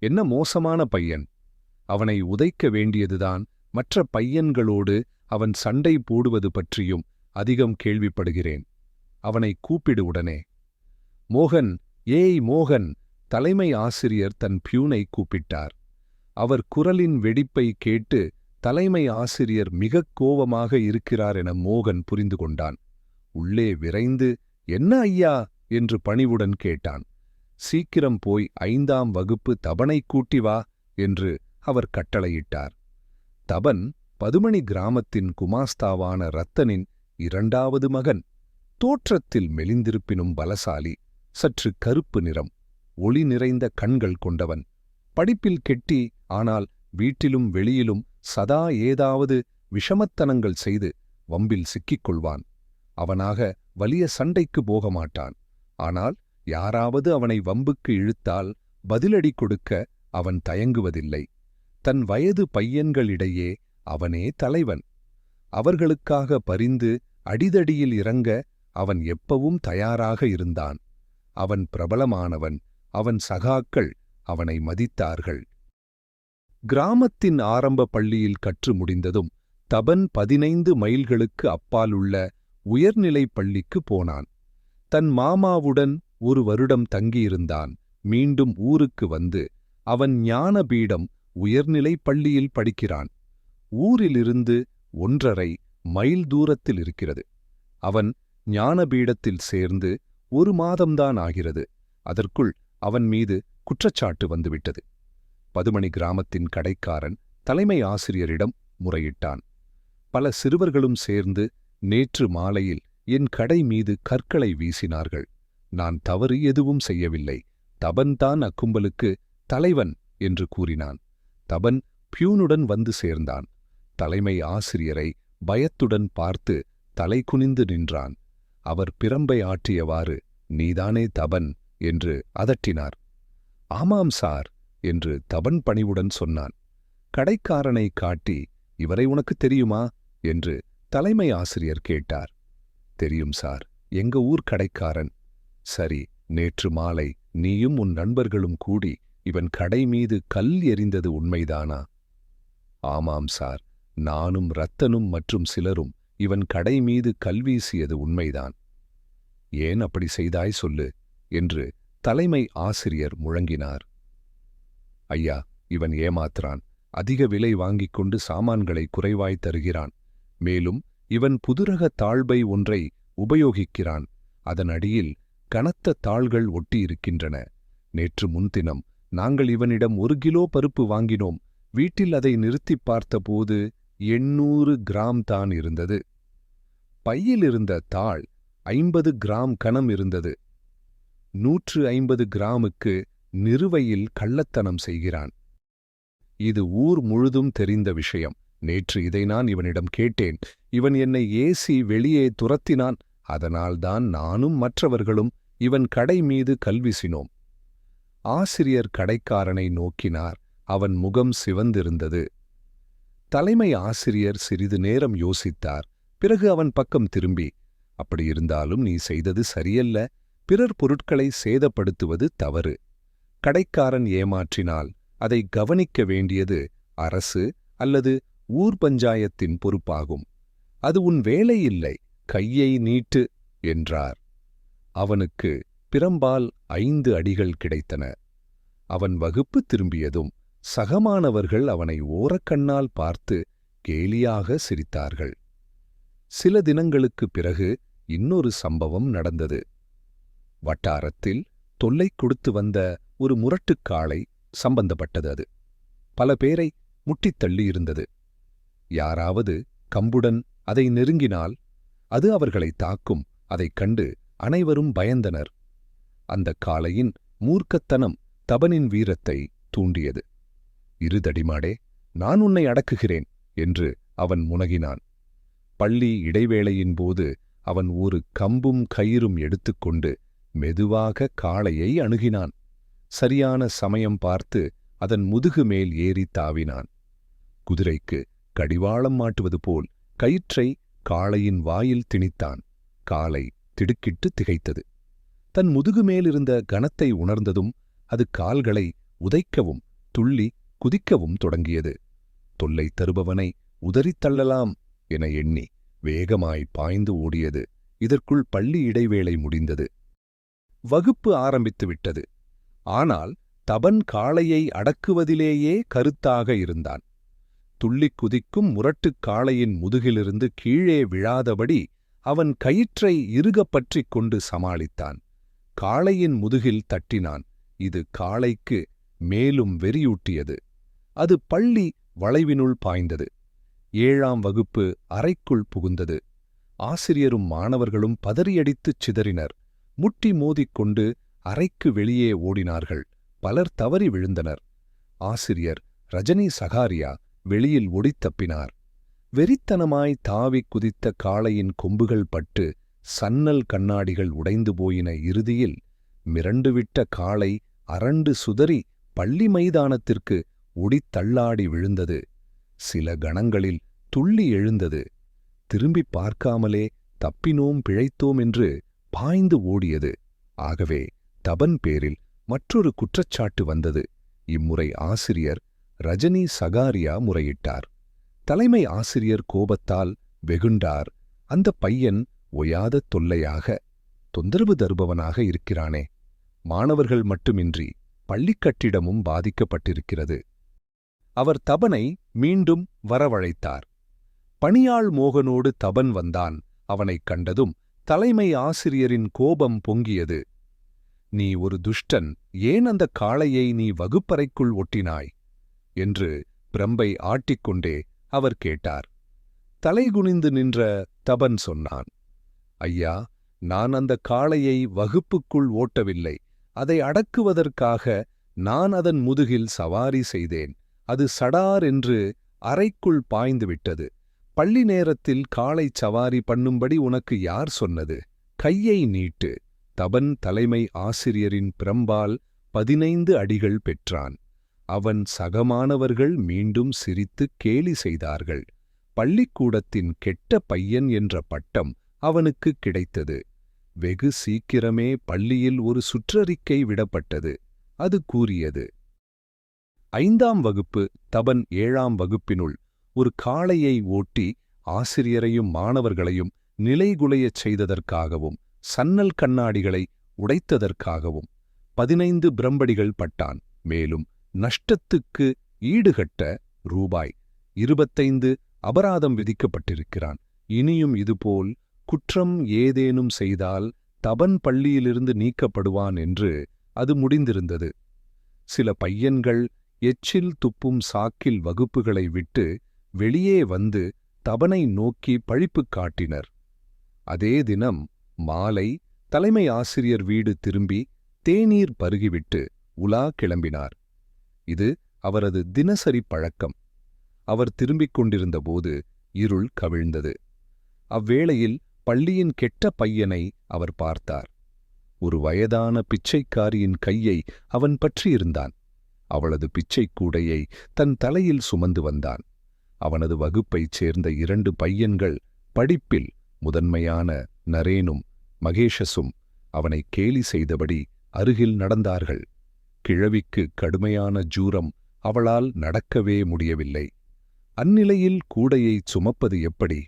என்ன மோசமான பையன்? அவனை உதைக்க வேண்டியதுதான் மற்ற பையன்களோடு அவன் சண்டை போடுவது பற்றியும் அதிகம் கேள்விப்படுகிறேன். அவனை கூப்பிடு உடனே. மோகன் ஏய் மோகன் தலைமை ஆசிரியர் தன் பியூனை கூப்பிட்டார். அவர் குரலின் வெடிப்பை கேட்டு தலைமை ஆசிரியர் மிகக் கோவமாக இருக்கிறார் என மோகன் புரிந்து கொண்டான். உள்ளே விரைந்து என்ன ஐயா? என்று பணிவுடன் கேட்டான். சீக்கிரம் போய் ஐந்தாம் வகுப்பு தபனை கூட்டி வா என்று அவர் கட்டளையிட்டார். தபன் பதுமணி கிராமத்தின் குமாஸ்தாவான ரத்தனின் இரண்டாவது மகன். தோற்றத்தில் மெலிந்திருப்பினும் பலசாலி சற்று கருப்பு நிறம் ஒளி நிறைந்த கண்கள் கொண்டவன். படிப்பில் கெட்டி ஆனால் வீட்டிலும் வெளியிலும் சதா ஏதாவது விஷமத்தனங்கள் செய்து வம்பில் சிக்கிக் கொள்வான் அவனாக வலிய சண்டைக்கு போக மாட்டான் ஆனால் யாராவது அவனை வம்புக்கு இழுத்தால் பதிலடி கொடுக்க அவன் தயங்குவதில்லை. தன் வயது பையன்களிடையே அவனே தலைவன். அவர்களுக்காக பரிந்து அடிதடியில் இறங்க அவன் எப்பவும் தயாராக இருந்தான். அவன் பிரபலமானவன் அவன் சகாக்கள் அவனை மதித்தார்கள். கிராமத்தின் ஆரம்ப பள்ளியில் கற்று முடிந்ததும் தபன் பதினைந்து மைல்களுக்கு அப்பாலுள்ள உயர்நிலைப் பள்ளிக்கு போனான். தன் மாமாவுடன் ஒரு வருடம் தங்கியிருந்தான். மீண்டும் ஊருக்கு வந்து அவன் ஞானபீடம் உயர்நிலைப் பள்ளியில் படிக்கிறான். ஊரிலிருந்து ஒன்றரை மைல் தூரத்தில் இருக்கிறது. அவன் ஞானபீடத்தில் சேர்ந்து ஒரு மாதம்தான் ஆகிறது. அதற்குள் அவன் மீது குற்றச்சாட்டு வந்துவிட்டது. பதுமணி கிராமத்தின் கடைக்காரன் தலைமை ஆசிரியரிடம் முறையிட்டான். பல சிறுவர்களும் சேர்ந்து நேற்று மாலையில் என் கடை மீது கற்களை வீசினார்கள். நான் தவறு எதுவும் செய்யவில்லை. தபன்தான் அக்கும்பலுக்கு தலைவன் என்று கூறினான். தபன் பியூனுடன் வந்து சேர்ந்தான். தலைமை ஆசிரியரை பயத்துடன் பார்த்து தலை குனிந்து நின்றான். அவர் பிரம்பை ஆற்றியவாறு நீதானே தபன் என்று அதட்டினார். ஆமாம் சார் என்று தபன் பணிவுடன் சொன்னான். கடைக்காரனை காட்டி இவரை உனக்கு தெரியுமா? என்று தலைமை ஆசிரியர் கேட்டார். தெரியும் சார். எங்க ஊர் கடைக்காரன். சரி நேற்று மாலை நீயும் உன் நண்பர்களும் கூடி இவன் கடை மீது கல் எறிந்தது உண்மைதானா? ஆமாம் சார் நானும் ரத்தனும் மற்றும் சிலரும் இவன் கடை மீது கல் வீசியது உண்மைதான். ஏன் அப்படி செய்தாய் சொல்லு என்று தலைமை ஆசிரியர் முழங்கினார். ஐயா இவன் ஏமாத்துறான் அதிக விலை வாங்கிக் கொண்டு சாமான்களை குறைவாய் தருகிறான் மேலும் இவன் புதுரக தாழ்பை ஒன்றை உபயோகிக்கிறான் அதன் அடியில் கனத்த தாள்கள் ஒட்டியிருக்கின்றன. நேற்று முன்தினம் நாங்கள் இவனிடம் ஒரு கிலோ பருப்பு வாங்கினோம். வீட்டில் அதை நிறுத்திப் பார்த்தபோது எண்ணூறு கிராம் தான் இருந்தது. பையில் இருந்த தாள் ஐம்பது கிராம் கணம் இருந்தது. நூற்று ஐம்பது கிராமுக்கு நிறுவையில் கள்ளத்தனம் செய்கிறான். இது ஊர் முழுதும் தெரிந்த விஷயம். நேற்று இதை நான் இவனிடம் கேட்டேன். இவன் என்னை ஏசி வெளியே துரத்தினான். அதனால்தான் நானும் மற்றவர்களும் இவன் கடை மீது கல்விசினோம் ஆசிரியர் கடைக்காரனை நோக்கினார். அவன் முகம் சிவந்திருந்தது. தலைமை ஆசிரியர் சிறிது நேரம் யோசித்தார். பிறகு அவன் பக்கம் திரும்பி அப்படியிருந்தாலும் நீ செய்தது சரியல்ல. பிறர் பொருட்களை சேதப்படுத்துவது தவறு. கடைக்காரன் ஏமாற்றினால் அதை கவனிக்க வேண்டியது அரசு அல்லது ஊர் பஞ்சாயத்தின் பொறுப்பாகும். அது உன் வேலை இல்லை கையை நீட்டு என்றார். அவனுக்கு பிரம்பால் ஐந்து அடிகள் கிடைத்தன. அவன் வகுப்பு திரும்பியதும் சகமானவர்கள் அவனை ஓரக்கண்ணால் பார்த்து கேலியாக சிரித்தார்கள். சில தினங்களுக்குப் பிறகு இன்னொரு சம்பவம் நடந்தது. வட்டாரத்தில் தொல்லை கொடுத்து வந்த ஒரு முரட்டுக்காளை சம்பந்தப்பட்டது அது. பல பேரை முட்டித் தள்ளியிருந்தது. யாராவது கம்புடன் அதை நெருங்கினால் அது அவர்களை தாக்கும் அதைக் கண்டு அனைவரும் பயந்தனர். அந்தக் காளையின் மூர்க்கத்தனம் தபனின் வீரத்தை தூண்டியது. இருதடிமாடே நான் உன்னை அடக்குகிறேன் என்று அவன் முனகினான். பள்ளி இடைவேளையின் போது அவன் ஒரு கம்பும் கயிறும் எடுத்துக்கொண்டு மெதுவாக காளையை அணுகினான். சரியான சமயம் பார்த்து அதன் முதுகு மேல் ஏறி தாவினான். குதிரைக்கு கடிவாளம் மாட்டுவது போல் கயிற்றை காளையின் வாயில் திணித்தான். காளை திடுக்கிட்டு திகைத்தது. தன் முதுகு மேலிருந்த கனத்தை உணர்ந்ததும் அது கால்களை உதைக்கவும் துள்ளி குதிக்கவும் தொடங்கியது. தொல்லை தருபவனை உதறித் தள்ளலாம் என எண்ணி வேகமாய் பாய்ந்து ஓடியது. இதற்குள் பள்ளி இடைவேளை முடிந்தது. வகுப்பு ஆரம்பித்து விட்டது. ஆனால் தபன் காளையை அடக்குவதிலேயே கருத்தாக இருந்தான். துள்ளிக் குதிக்கும் முரட்டுக் காளையின் முதுகிலிருந்து கீழே விழாதபடி அவன் கயிற்றை இறுகப் பற்றிக் கொண்டு சமாளித்தான். காளையின் முதுகில் தட்டினான். இது காளைக்கு மேலும் வெறியூட்டியது. அது பள்ளி வளைவினுள் பாய்ந்தது. ஏழாம் வகுப்பு அறைக்குள் புகுந்தது. ஆசிரியரும் மாணவர்களும் பதறியடித்துச் சிதறினர். முட்டி மோதிக்கொண்டு அறைக்கு வெளியே ஓடினார்கள். பலர் தவறி விழுந்தனர். ஆசிரியர் ரஜினி சகாரியா வெளியில் ஒடித்தப்பினார். வெறித்தனமாய் தாவிக் குதித்த காளையின் கொம்புகள் பட்டு சன்னல் கண்ணாடிகள் உடைந்து போயின இறுதியில் மிரண்டுவிட்ட காளை அரண்டு சுதறி பள்ளி மைதானத்திற்கு ஒடித்தள்ளாடி விழுந்தது. சில கணங்களில் துள்ளி எழுந்தது. திரும்பிப் பார்க்காமலே தப்பினோம் பிழைத்தோம் என்று பாய்ந்து ஓடியது. ஆகவே தபன் பேரில் மற்றொரு குற்றச்சாட்டு வந்தது. இம்முறை ஆசிரியர் ரஜினி சகாரியா முறையிட்டார். தலைமை ஆசிரியர் கோபத்தால் வெகுண்டார். அந்த பையன் ஒயாத தொல்லையாக தொந்தரவு தருபவனாக இருக்கிறானே. மாணவர்கள் மட்டுமின்றி பள்ளிக்கட்டிடமும் பாதிக்கப்பட்டிருக்கிறது. அவர் தபனை மீண்டும் வரவழைத்தார். பணியாள் மோகனோடு தபன் வந்தான். அவனைக் கண்டதும் தலைமை ஆசிரியரின் கோபம் பொங்கியது. நீ ஒரு துஷ்டன். ஏன் அந்த காளையை நீ வகுப்பறைக்குள் ஒட்டினாய்? என்று பிரம்பை ஆட்டிக்கொண்டே அவர் கேட்டார். தலைகுனிந்து நின்ற தபன் சொன்னான் ஐயா நான் அந்த காளையை வகுப்புக்குள் ஓட்டவில்லை. அதை அடக்குவதற்காக நான் அதன் முதுகில் சவாரி செய்தேன். அது சடார் என்று அறைக்குள் பாய்ந்துவிட்டது பள்ளி நேரத்தில் காளை சவாரி பண்ணும்படி உனக்கு யார் சொன்னது? கையை நீட்டு. தபன் தலைமை ஆசிரியரின் பிரம்பால் பதினைந்து அடிகள் பெற்றான். அவன் சகமானவர்கள் மீண்டும் சிரித்து கேலி செய்தார்கள். பள்ளிக்கூடத்தின் கெட்ட பையன் என்ற பட்டம் அவனுக்கு கிடைத்தது. வெகு சீக்கிரமே பள்ளியில் ஒரு சுற்றறிக்கை விடப்பட்டது. அது கூறியது. ஐந்தாம் வகுப்பு தபன் ஏழாம் வகுப்பினுள் ஒரு காளையை ஓட்டி ஆசிரியரையும் மாணவர்களையும் நிலைகுலையச் செய்ததற்காகவும் சன்னல் கண்ணாடிகளை உடைத்ததற்காகவும் பதினைந்து பிரம்படிகள் பட்டான். மேலும் நஷ்டத்துக்கு ஈடுகட்ட ரூபாய் இருபத்தைந்து அபராதம் விதிக்கப்பட்டிருக்கிறான். இனியும் இதுபோல் குற்றம் ஏதேனும் செய்தால் தபன் பள்ளியிலிருந்து நீக்கப்படுவான் என்று அது முடிந்திருந்தது. சில பையன்கள் எச்சில் துப்பும் சாக்கில் வகுப்புகளை விட்டு வெளியே வந்து தபனை நோக்கி பழிப்புக் காட்டினர். அதே தினம் மாலை தலைமை ஆசிரியர் வீடு திரும்பி தேநீர் பருகிவிட்டு உலா கிளம்பினார். இது அவரது தினசரி பழக்கம். அவர் திரும்பிக் கொண்டிருந்தபோது இருள் கவிழ்ந்தது. அவ்வேளையில் பள்ளியின் கெட்ட பையனை அவர் பார்த்தார். ஒரு வயதான பிச்சைக்காரியின் கையை அவன் பற்றியிருந்தான். அவளது பிச்சைக்கூடையை தன் தலையில் சுமந்து வந்தான். அவனது வகுப்பைச் சேர்ந்த இரண்டு பையன்கள் படிப்பில் முதன்மையான நரேனும் மகேஷஸும் அவனை கேலி செய்தபடி அருகில் நடந்தார்கள். கிழவிக்கு கடுமையான ஜூரம் அவளால் நடக்கவே முடியவில்லை. அந்நிலையில் கூடையைச் சுமப்பது எப்படி?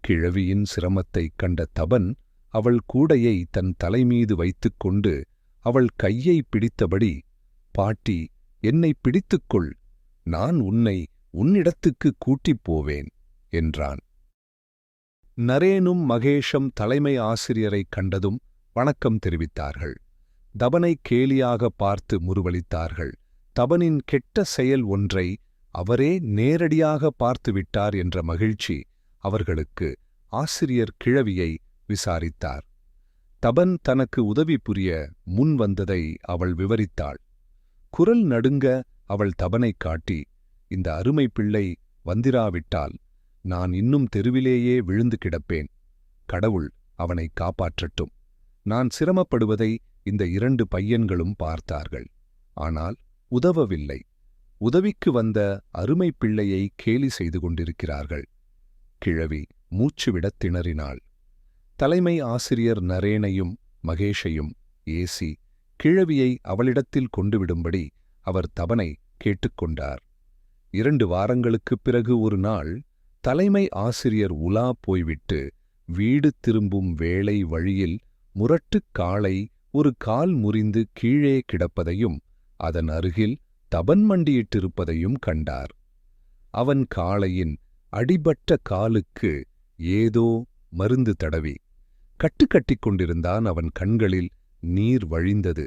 கிழவியின் சிரமத்தைக் கண்ட தபன் அவள் கூடையை தன் தலைமீது வைத்துக்கொண்டு அவள் கையை பிடித்தபடி பாட்டி என்னை பிடித்துக்கொள். நான் உன்னை உன்னிடத்துக்கு கூட்டிப் போவேன் என்றான். நரேனும் மகேஷம் தலைமை ஆசிரியரைக் கண்டதும் வணக்கம் தெரிவித்தார்கள். தபனை கேலியாக பார்த்து முருவளித்தார்கள் தபனின் கெட்ட செயல் ஒன்றை அவரே நேரடியாக பார்த்துவிட்டார் என்ற மகிழ்ச்சி அவர்களுக்கு ஆசிரியர் கிழவியை விசாரித்தார். தபன் தனக்கு உதவி புரிய முன் வந்ததை அவள் விவரித்தாள். குரல் நடுங்க அவள் தபனைக் காட்டி இந்த அருமை பிள்ளை வந்திராவிட்டால் நான் இன்னும் தெருவிலேயே விழுந்து கிடப்பேன். கடவுள் அவனை காப்பாற்றட்டும். நான் சிரமப்படுவதை இந்த இரண்டு பையன்களும் பார்த்தார்கள். ஆனால் உதவவில்லை. உதவிக்கு வந்த அருமை பிள்ளையை கேலி செய்து கொண்டிருக்கிறார்கள். கிழவி மூச்சுவிடத் திணறினாள். தலைமை ஆசிரியர் நரேனையும் மகேஷையும் ஏசி கிழவியை அவளிடத்தில் கொண்டுவிடும்படி அவர் தவனை கேட்டுக்கொண்டார் இரண்டு வாரங்களுக்குப் பிறகு ஒரு நாள் தலைமை ஆசிரியர் உலா போய்விட்டு வீடு திரும்பும் வேளை வழியில் முரட்டுக் காளை ஒரு கால் முறிந்து கீழே கிடப்பதையும் அதன் அருகில் தபன் மண்டியிட்டிருப்பதையும் கண்டார். அவன் காளையின் அடிபட்ட காலுக்கு ஏதோ மருந்து தடவி கட்டுக்கட்டிக் கொண்டிருந்தான் அவன் கண்களில் நீர் வழிந்தது.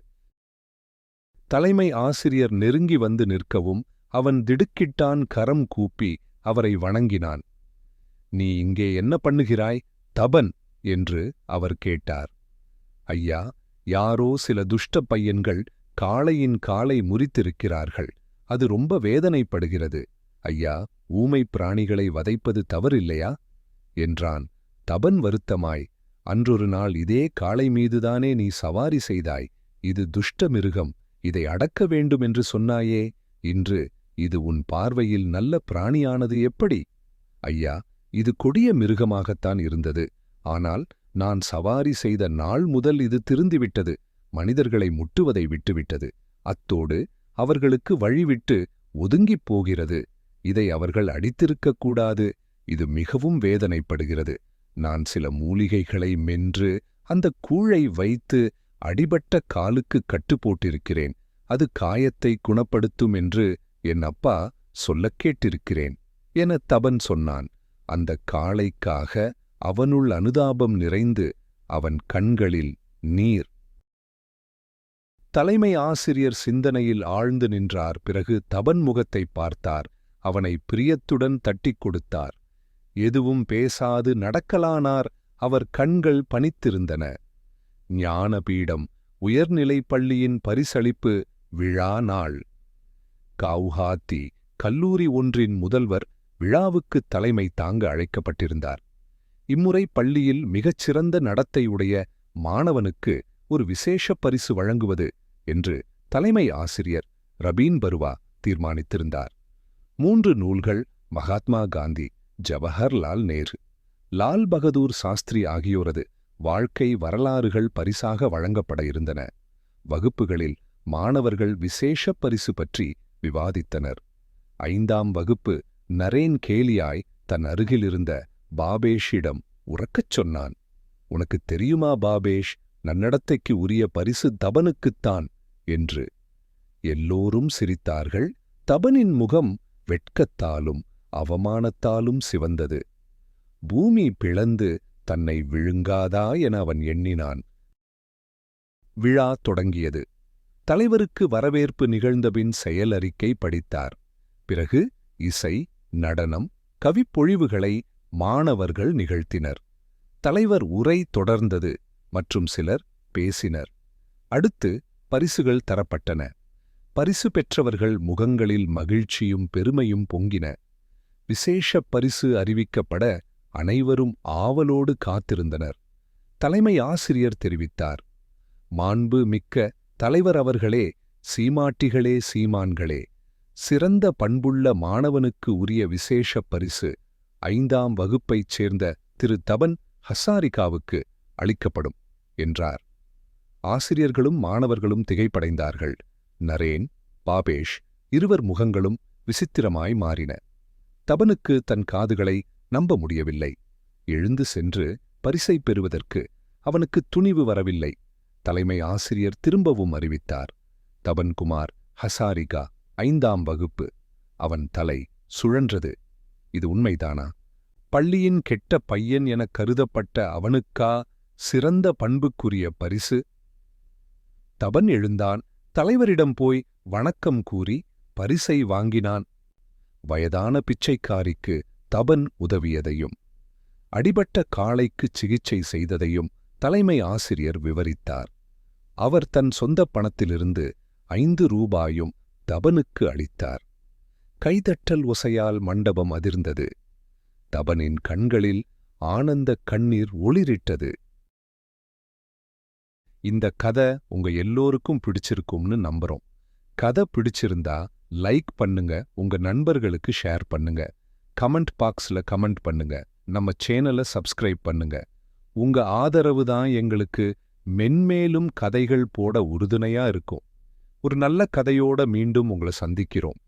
தலைமை ஆசிரியர் நெருங்கி வந்து நிற்கவும் அவன் திடுக்கிட்டான் கரம் கூப்பி அவரை வணங்கினான். நீ இங்கே என்ன பண்ணுகிறாய் தபன்? என்று அவர் கேட்டார். ஐயா யாரோ சில துஷ்ட பையன்கள் காளையின் காலை முறித்திருக்கிறார்கள். அது ரொம்ப வேதனைப்படுகிறது. ஐயா ஊமை பிராணிகளை வதைப்பது தவறில்லையா? என்றான். தபன் வருத்தமாய் அன்றொரு நாள் இதே காளை மீதுதானே நீ சவாரி செய்தாய். இது துஷ்ட மிருகம். இதை அடக்க வேண்டும் என்று சொன்னாயே. இன்று இது உன் பார்வையில் நல்ல பிராணியானது எப்படி? ஐயா இது கொடிய மிருகமாகத்தான் இருந்தது. ஆனால் நான் சவாரி செய்த நாள் முதல் இது திருந்திவிட்டது. மனிதர்களை முட்டுவதை விட்டுவிட்டது. அத்தோடு அவர்களுக்கு வழிவிட்டு ஒதுங்கிப் போகிறது. இதை அவர்கள் அடித்திருக்கக் கூடாது. இது மிகவும் வேதனைப்படுகிறது. நான் சில மூலிகைகளை மென்று அந்த கூழை வைத்து அடிபட்ட காலுக்கு கட்டுப்போட்டிருக்கிறேன் அது காயத்தை குணப்படுத்தும் என்று என் அப்பா சொல்லக் கேட்டிருக்கிறேன் என தபன் சொன்னான். அந்த காளைக்காக அவனுள் அனுதாபம் நிறைந்து அவன் கண்களில் நீர். தலைமை ஆசிரியர் சிந்தனையில் ஆழ்ந்து நின்றார். பிறகு தபன் முகத்தை பார்த்தார். அவனை பிரியத்துடன் தட்டிக் கொடுத்தார். எதுவும் பேசாது நடக்கலானார். அவர் கண்கள் பனித்திருந்தன. ஞானபீடம் உயர்நிலைப் பள்ளியின் பரிசளிப்பு விழா நாள். கவுஹாத்தி கல்லூரி ஒன்றின் முதல்வர் விழாவுக்குத் தலைமை தாங்க அழைக்கப்பட்டிருந்தார். இம்முறை பள்ளியில் மிகச்சிறந்த நடத்தையுடைய மாணவனுக்கு ஒரு விசேஷ பரிசு வழங்குவது என்று தலைமை ஆசிரியர் ரபீன் பருவா தீர்மானித்திருந்தார். மூன்று நூல்கள் மகாத்மா காந்தி ஜவஹர்லால் நேரு லால் பகதூர் சாஸ்திரி ஆகியோரது வாழ்க்கை வரலாறுகள் பரிசாக வழங்கப்பட இருந்தன. வகுப்புகளில் மாணவர்கள் விசேஷ பரிசு பற்றி விவாதித்தனர். ஐந்தாம் வகுப்பு நரேன் கேலியாய் தன் அருகிலிருந்த பாபேஷிடம் உறக்கச் சொன்னான். உனக்குத் தெரியுமா பாபேஷ் நன்னடத்தைக்கு உரிய பரிசு தபனுக்குத்தான் என்று. எல்லோரும் சிரித்தார்கள். தபனின் முகம் வெட்கத்தாலும் அவமானத்தாலும் சிவந்தது. பூமி பிளந்து தன்னை விழுங்காதா என அவன் எண்ணினான். விழா தொடங்கியது. தலைவருக்கு வரவேற்பு நிகழ்ந்தபின் செயலறிக்கை படித்தார். பிறகு இசை நடனம் கவிப்பொழிவுகளை மாணவர்கள் நிகழ்த்தினர். தலைவர் உரை தொடர்ந்தது மற்றும் சிலர் பேசினர். அடுத்து பரிசுகள் தரப்பட்டன. பரிசு பெற்றவர்கள் முகங்களில் மகிழ்ச்சியும் பெருமையும் பொங்கின. விசேஷ பரிசு அறிவிக்கப்பட அனைவரும் ஆவலோடு காத்திருந்தனர். தலைமை ஆசிரியர் தெரிவித்தார். மாண்பு மிக்க தலைவர் அவர்களே சீமாட்டிகளே சீமான்களே சிறந்த பண்புள்ள மாணவனுக்கு உரிய விசேஷ பரிசு. ஐந்தாம் வகுப்பைச் சேர்ந்த திரு தபன் ஹசாரிகாவுக்கு அளிக்கப்படும் என்றார். ஆசிரியர்களும் மாணவர்களும் திகைப்படைந்தார்கள். நரேன் பாபேஷ் இருவர் முகங்களும் விசித்திரமாய் மாறின. தபனுக்கு தன் காதுகளை நம்ப முடியவில்லை. எழுந்து சென்று பரிசை பெறுவதற்கு அவனுக்கு துணிவு வரவில்லை. தலைமை ஆசிரியர் திரும்பவும் அறிவித்தார். தபன்குமார் ஹசாரிகா ஐந்தாம் வகுப்பு. அவன் தலை சுழன்றது. இது உண்மைதானா? பள்ளியின் கெட்ட பையன் எனக் கருதப்பட்ட அவனுக்கா சிறந்த பண்புக்குரிய பரிசு? தபன் எழுந்தான் தலைவரிடம் போய் வணக்கம் கூறி பரிசை வாங்கினான். வயதான பிச்சைக்காரிக்கு தபன் உதவியதையும் அடிபட்ட காளைக்குச் சிகிச்சை செய்ததையும் தலைமை ஆசிரியர் விவரித்தார். அவர் தன் சொந்தப் பணத்திலிருந்து ஐந்து ரூபாயும் தபனுக்கு அளித்தார். கைதட்டல் ஒசையால் மண்டபம் அதிர்ந்தது. தபனின் கண்களில் ஆனந்தக் கண்ணீர் ஒளிரிட்டது. இந்த கதை உங்க எல்லோருக்கும் பிடிச்சிருக்கும்னு நம்புறோம். கதை பிடிச்சிருந்தா லைக் பண்ணுங்க உங்க நண்பர்களுக்கு ஷேர் பண்ணுங்க. கமெண்ட் பாக்ஸ்ல கமெண்ட் பண்ணுங்க நம்ம சேனலை சப்ஸ்கிரைப் பண்ணுங்க. உங்க ஆதரவு தான் எங்களுக்கு மென்மேலும் கதைகள் போட உறுதுணையா இருக்கும். ஒரு நல்ல கதையோட மீண்டும் உங்களை சந்திக்கிறோம்.